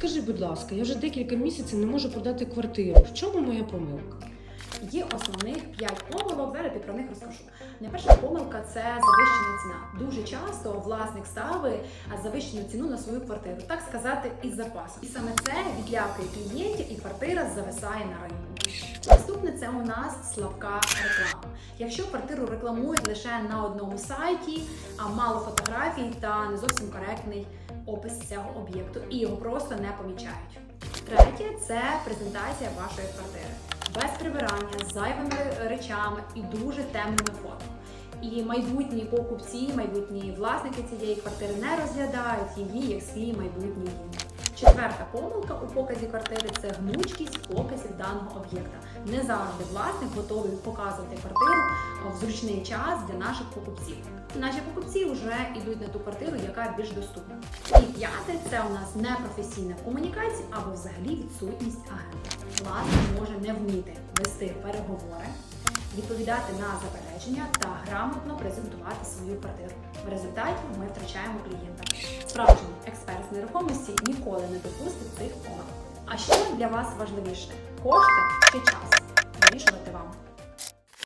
Скажи, будь ласка, я вже декілька місяців не можу продати квартиру. В чому моя помилка? Є основних 5 помилок, зараз я про них розкажу. Найперша помилка це завищена ціна. Дуже часто власник ставить завищену ціну на свою квартиру, так сказати, із запасом. І саме це відлякує клієнтів, і квартира зависає на ринку. Наступне це у нас слабка реклама. Якщо квартиру рекламують лише на одному сайті, а мало фотографій та не зовсім коректний опис цього об'єкту, і його просто не помічають. Третє це презентація вашої квартири без прибирання, з зайвими речами і дуже темними фото. І майбутні покупці, майбутні власники цієї квартири не розглядають її як свій майбутній дім. Четверта помилка у показі квартири це гнучкість показів даного об'єкта. Не завжди власник готовий показувати квартиру в зручний час для наших покупців. Наші покупці вже йдуть на ту квартиру, яка більш доступна. І п'яте це у нас непрофесійна комунікація або взагалі відсутність агента. Власник може не вміти вести переговори, відповідати на заперечення та грамотно презентувати свою квартиру. В результаті ми втрачаємо клієнта. Справжній експерт з нерухомості ніколи не допустить цих помилок. А що для вас важливіше: кошти чи час?